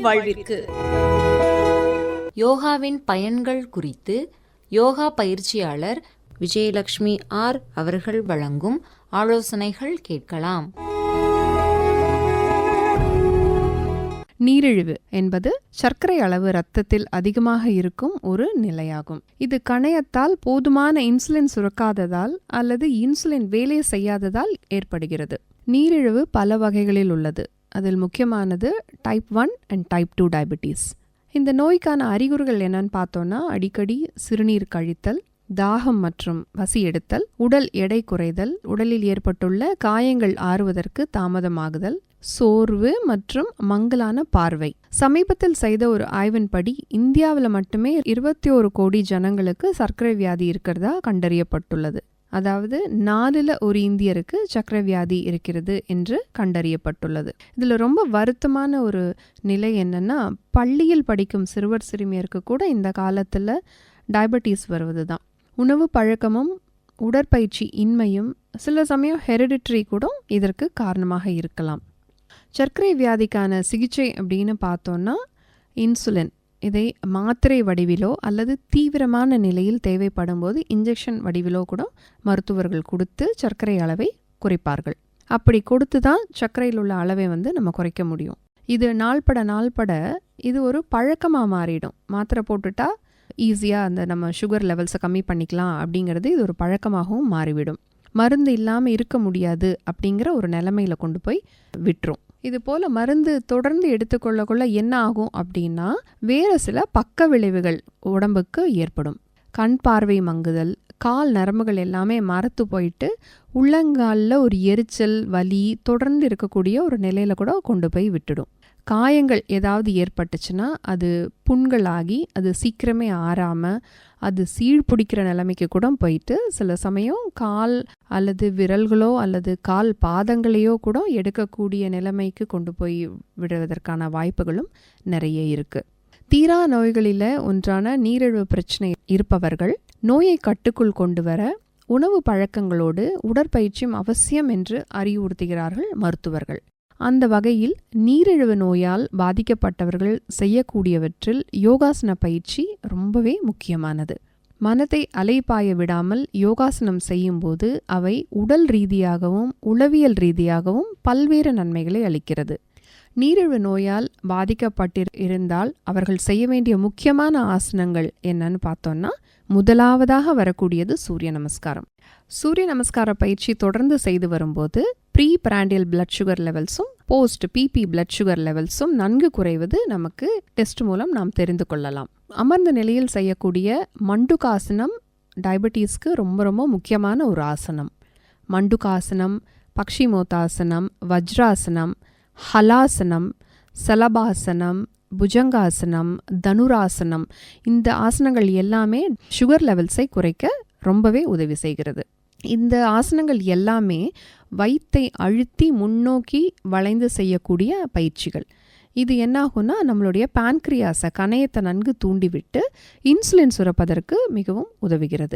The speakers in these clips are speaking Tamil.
வாழ்விற்கு. யோகாவின் பயன்கள் குறித்து யோகா பயிற்சியாளர் விஜயலட்சுமி ஆர் அவர்கள் வழங்கும் ஆலோசனைகள் கேட்கலாம். நீரிழிவு என்பது சர்க்கரை அளவு இரத்தத்தில் அதிகமாக இருக்கும் ஒரு நிலையாகும். இது கணையத்தால் போதுமான இன்சுலின் சுரக்காததால் அல்லது இன்சுலின் வேலை செய்யாததால் ஏற்படுகிறது. நீரிழிவு பல வகைகளில் உள்ளது. அதில் முக்கியமானது type one and type two diabetes இந்த நோய்க்கான அறிகுறிகள் என்னன்னு பார்த்தோன்னா அடிக்கடி சிறுநீர் கழித்தல் தாகம் மற்றும் பசி எடுத்தல் உடல் எடை குறைதல் உடலில் ஏற்பட்டுள்ள காயங்கள் ஆறுவதற்கு தாமதமாகுதல் சோர்வு மற்றும் மங்கலான பார்வை. சமீபத்தில் செய்த ஒரு ஆய்வின்படி இந்தியாவில் மட்டுமே இருபத்தி ஒரு கோடி ஜனங்களுக்கு சர்க்கரை வியாதி இருக்கிறதா கண்டறியப்பட்டுள்ளது. அதாவது நாலுல ஒரு இந்தியருக்கு சக்கரவியாதி வியாதி இருக்கிறது என்று கண்டறியப்பட்டுள்ளது. இதில் ரொம்ப வருத்தமான ஒரு நிலை என்னன்னா பள்ளியில் படிக்கும் சிறுவர் சிறுமியருக்கு கூட இந்த காலத்தில் டயபெட்டிஸ் வருவது தான் உணவு பழக்கமும் உடற்பயிற்சி இன்மையும் சில சமயம் ஹெரிடிட்ரி கூட இதற்கு காரணமாக இருக்கலாம். சர்க்கரை வியாதிக்கான சிகிச்சை அப்படின்னு பார்த்தோன்னா இன்சுலின் இதை மாத்திரை வடிவிலோ அல்லது தீவிரமான நிலையில் தேவைப்படும் போது இன்ஜெக்ஷன் வடிவிலோ கூட மருத்துவர்கள் கொடுத்து சர்க்கரை அளவை குறைப்பார்கள். அப்படி கொடுத்து தான் சர்க்கரையில் உள்ள அளவை வந்து நம்ம குறைக்க முடியும். இது நாள்பட நாள்பட இது ஒரு பழக்கமாக மாறிடும். மாத்திரை போட்டுட்டா ஈஸியாக அந்த நம்ம சுகர் லெவல்ஸை கம்மி பண்ணிக்கலாம் அப்படிங்கிறது இது ஒரு பழக்கமாகவும் மாறிவிடும். மருந்து இல்லாமல் இருக்க முடியாது அப்படிங்கிற ஒரு நிலைமையில கொண்டு போய் விட்டுரும். இது போல் மருந்து தொடர்ந்து எடுத்துக்கொள்ள கொள்ள என்ன ஆகும் அப்படின்னா வேறு சில பக்க விளைவுகள் உடம்புக்கு ஏற்படும். கண் பார்வை மங்குதல் கால் நரம்புகள் எல்லாமே மரத்து போயிட்டு உள்ளங்காலில் ஒரு எரிச்சல் வலி தொடர்ந்து இருக்கக்கூடிய ஒரு நிலையில கூட கொண்டு போய் விட்டுடும். காயங்கள் ஏதாவது ஏற்பட்டுச்சுன்னா அது புண்களாகி அது சீக்கிரமே ஆறாமல் அது சீழ் பிடிக்கிற நிலைமைக்கு கூட போயிட்டு சில சமயம் கால் அல்லது விரல்களோ அல்லது கால் பாதங்களையோ கூட எடுக்கக்கூடிய நிலைமைக்கு கொண்டு போய் விடுவதற்கான வாய்ப்புகளும் நிறைய இருக்குது தீரா நோய்களில் ஒன்றான நீரிழிவு பிரச்சனை இருப்பவர்கள் நோயை கட்டுக்குள் கொண்டு வர உணவு பழக்கங்களோடு உடற்பயிற்சியும் அவசியம் என்று அறிவுறுத்துகிறார்கள் மருத்துவர்கள். அந்த வகையில் நீரிழிவு நோயால் பாதிக்கப்பட்டவர்கள் செய்யக்கூடியவற்றில் யோகாசன பயிற்சி ரொம்பவே முக்கியமானது. மனதை அலைபாய விடாமல் யோகாசனம் செய்யும்போது அவை உடல் ரீதியாகவும் உளவியல் ரீதியாகவும் பல்வேறு நன்மைகளை அளிக்கிறது. நீரிழிவு நோயால் பாதிக்கப்பட்டிருந்தால் அவர்கள் செய்ய வேண்டிய முக்கியமான ஆசனங்கள் என்னன்னு பார்த்தோம்னா முதலாவதாக வரக்கூடியது சூரிய நமஸ்காரம். சூரிய நமஸ்கார பயிற்சி தொடர்ந்து செய்து வரும்போது ப்ரீ பிராண்டியல் பிளட் சுகர் லெவல்ஸும் போஸ்ட் பிபி பிளட் சுகர் லெவல்ஸும் நன்கு குறைவது நமக்கு டெஸ்ட் மூலம் நாம் தெரிந்து கொள்ளலாம். அமர்ந்த நிலையில் செய்யக்கூடிய மண்டுகாசனம் டயபெட்டீஸ்க்கு ரொம்ப ரொம்ப முக்கியமான ஒரு ஆசனம். மண்டுகாசனம் பக்ஷிமோத்தாசனம் வஜ்ராசனம் ஹலாசனம் சலபாசனம் புஜங்காசனம் தனுராசனம் இந்த ஆசனங்கள் எல்லாமே சுகர் லெவல்ஸை குறைக்க ரொம்பவே உதவி செய்கிறது. இந்த ஆசனங்கள் எல்லாமே வயிற்றை அழுத்தி முன்னோக்கி வளைந்து செய்யக்கூடிய பயிற்சிகள். இது என்னாகும்னா நம்மளுடைய பான்க்ரியாஸை கணையத்தை நன்கு தூண்டிவிட்டு இன்சுலின் சுரப்பதற்கு மிகவும் உதவுகிறது.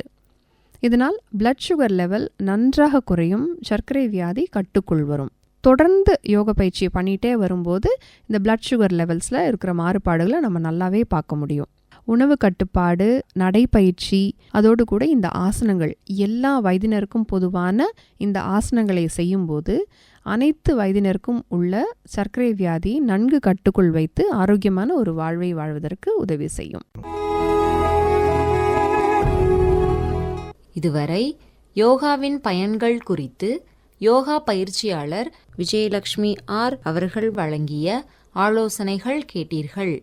இதனால் பிளட் சுகர் லெவல் நன்றாக குறையும் சர்க்கரை வியாதி கட்டுக்குள் வரும். தொடர்ந்து யோக பயிற்சியை பண்ணிகிட்டே வரும்போது இந்த பிளட் சுகர் லெவல்ஸில் இருக்கிற மாறுபாடுகளை நம்ம நல்லாவே பார்க்க முடியும். உணவு கட்டுப்பாடு நடைப்பயிற்சி அதோடு கூட இந்த ஆசனங்கள். எல்லா வயதினருக்கும் பொதுவான இந்த ஆசனங்களை செய்யும்போது அனைத்து வயதினருக்கும் உள்ள சர்க்கரை வியாதி நன்கு கட்டுக்குள் வைத்து ஆரோக்கியமான ஒரு வாழ்வை வாழ்வதற்கு உதவி செய்யும். இதுவரை யோகாவின் பயன்கள் குறித்து யோகா பயிற்சியாளர் விஜயலட்சுமி ஆர் அவர்கள் வழங்கிய ஆலோசனைகள் கேட்டீர்கள்.